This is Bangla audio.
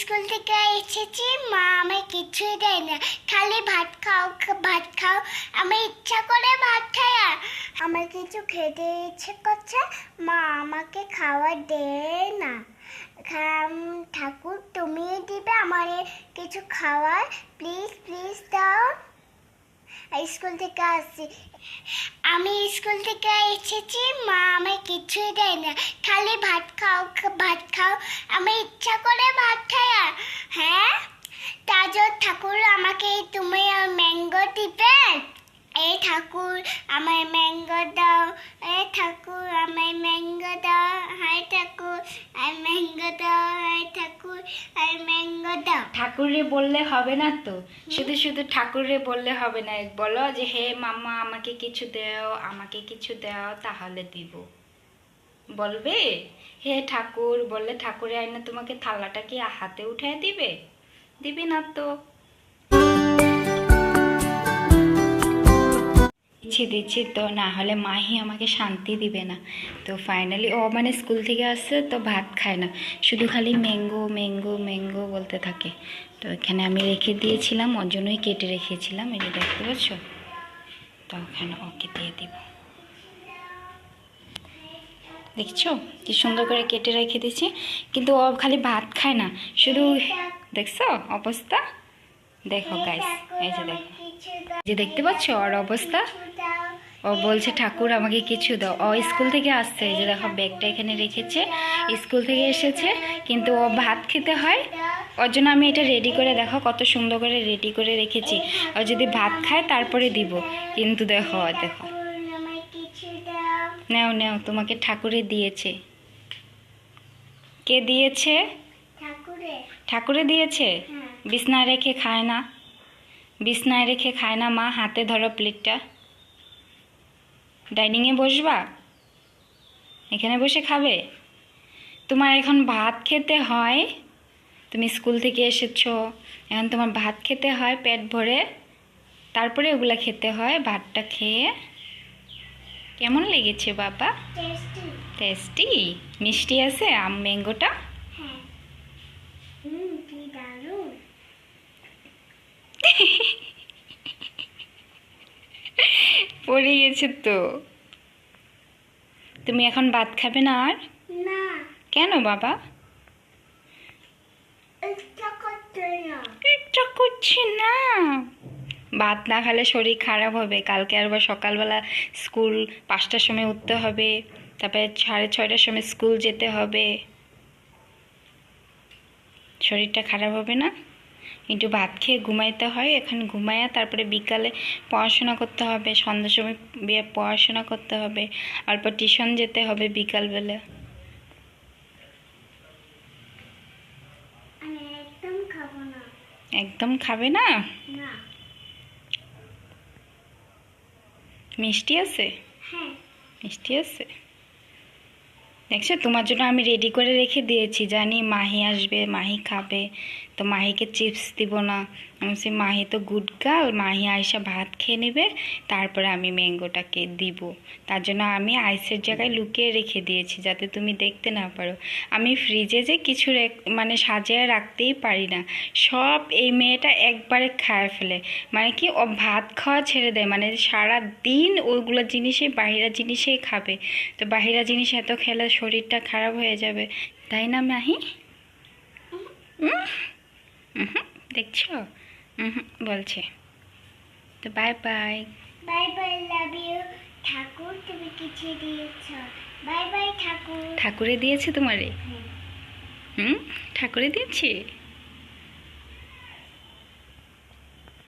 স্কুল থেকে এসেছি, মা আমায় কিছুই দেয় না। খালি ভাত খাও ভাত খাও। আমি ইচ্ছা করে ভাত খাই আর আমার কিছু খেতে ইচ্ছে করছে, মা আমাকে খাওয়া দেয় না। ঠাকুর তুমি দিবে আমার কিছু খাওয়ার। প্লিজ প্লিজ দাও। স্কুল থেকে আসছি। আমি স্কুল থেকে এসেছি, মা আমায় কিছুই দেয় না। খালি ভাত খাও ভাত খাও। আমি ইচ্ছা করে ভাত খাই আর। হ্যাঁ? তাজর ঠাকুর আমাকে তুমি ম্যাঙ্গো টিপে এই ঠাকুর আমায় ম্যাঙ্গো দাও, এ ঠাকুর আমায় ম্যাঙ্গো দাও হাই ঠাকুর, আর ম্যাঙ্গো দাও। ম্যাঙ্গো দাও ঠাকুরে বললে হবে না তো? শুধু শুধু ঠাকুরে বললে হবে না। বলো যে হে মাম্মা আমাকে কিছু দেও আমাকে কিছু দেও তাহলে দিব। বলবে? হে ঠাকুর বললে ঠাকুরে আইনা তোমাকে থালাটা কি হাতে উঠায় দিবে? দিবি না তো। দিচ্ছি দিচ্ছি, তো না হলে মাহি আমাকে শান্তি দিবে না। তো ফাইনালি ও মানে স্কুল থেকে আসছে, তো ভাত খায় না। শুধু খালি ম্যাঙ্গো ম্যাঙ্গো ম্যাঙ্গো বলতে থাকে। তো এখানে আমি রেখে দিয়েছিলাম, ওর জন্যই কেটে রেখেছিলাম এটা দেখতে পাচ্ছ? তো ওখানে ওকে দিয়ে দিব। দেখছ? কি সুন্দর করে কেটে রেখে দিয়েছি। কিন্তু ও খালি ভাত খায় না। শুধু দেখছ অবস্থা? দেখো গাইস এই যে দেখো। যে দেখতে পাচ্ছ ওর অবস্থা? ও বলছে ঠাকুর আমাকে কিছু দাও। ও স্কুল থেকে আসছে যে দেখো ব্যাগটা এখানে রেখেছে। স্কুল থেকে এসেছে কিন্তু ও ভাত খেতে হয়। ওর জন্য আমি এটা রেডি করে দেখো কত সুন্দর করে রেডি করে রেখেছি। ও যদি ভাত খায় তারপরে দিব। কিন্তু দেখো দেখো। নেও নেও তোমাকে ঠাকুরে দিয়েছে। কে দিয়েছে? ঠাকুরে। দিয়েছে? হ্যাঁ। বিছনায় রেখে খায় না? বিছনায় রেখে খায় না মা হাতে ধরো প্লেটটা। ডাইনিংয়ে বসবা? এখানে বসে খাবে? তোমার এখন ভাত খেতে হয়? তুমি স্কুল থেকে এসেছ এখন তোমার ভাত খেতে হয় পেট ভরে। তারপরে ওগুলা খেতে হয় ভাতটা খেয়ে। কেমন লেগেছে বাবা? টেস্টি মিষ্টি আছে? আম ম্যাঙ্গোটা হ্যাঁ হুম কি দারুণ পড়ে গেছে তো। তুমি এখন ভাত খাবে না আর? না। কেন বাবা? ইচ্ছা করছে না। ভাত না খেলে শরীর খারাপ হবে। কালকে আবার সকালবেলা স্কুল পাঁচটার সময় উঠতে হবে। তারপরে সাড়ে ছয়টার সময় স্কুল যেতে হবে। শরীরটা খারাপ হবে না? একটু ভাত খেয়ে ঘুমাইতে হয়। এখন ঘুমায়া তারপরে বিকালে পড়াশোনা করতে হবে সন্ধ্যার সময় পড়াশোনা করতে হবে অল্প টিউশন যেতে হবে বিকালবেলা। একদম খাব না। মিষ্টি আছে? হ্যাঁ। মিষ্টি আছে? দেখছ তোমার জন্য আমি রেডি করে রেখে দিয়েছি। জানি মাহি আসবে, মাহি খাবে। তো মাহিকে চিপস দিব না। বলছি মাহি তো গুড গার্ল মাহি আইসা ভাত খেয়ে নেবে তারপরে আমি ম্যাঙ্গোটাকে দিব। তার জন্য আমি আইসের জায়গায় লুকিয়ে রেখে দিয়েছি যাতে তুমি দেখতে না পারো। আমি ফ্রিজে যে কিছু মানে সাজিয়ে রাখতেই পারি না। সব এই মেয়েটা একবারে খায় ফেলে। মানে কি ও ভাত খাওয়া ছেড়ে দেয়। মানে সারা দিন ওইগুলো জিনিসই বাহিরা জিনিসেই খাবে। তো বাহিরা জিনিস এত খেলে শরীরটা খারাপ হয়ে যাবে। তাই না মাহি? উহুম, দেখছ? বলছে। তো bye bye bye bye love you Thakur তুমি কিছু দিয়েছ। Bye bye Thakur. ঠাকুরে দিয়েছে তোমারে? হ্যাঁ। হুম? ঠাকুরে দিয়েছে?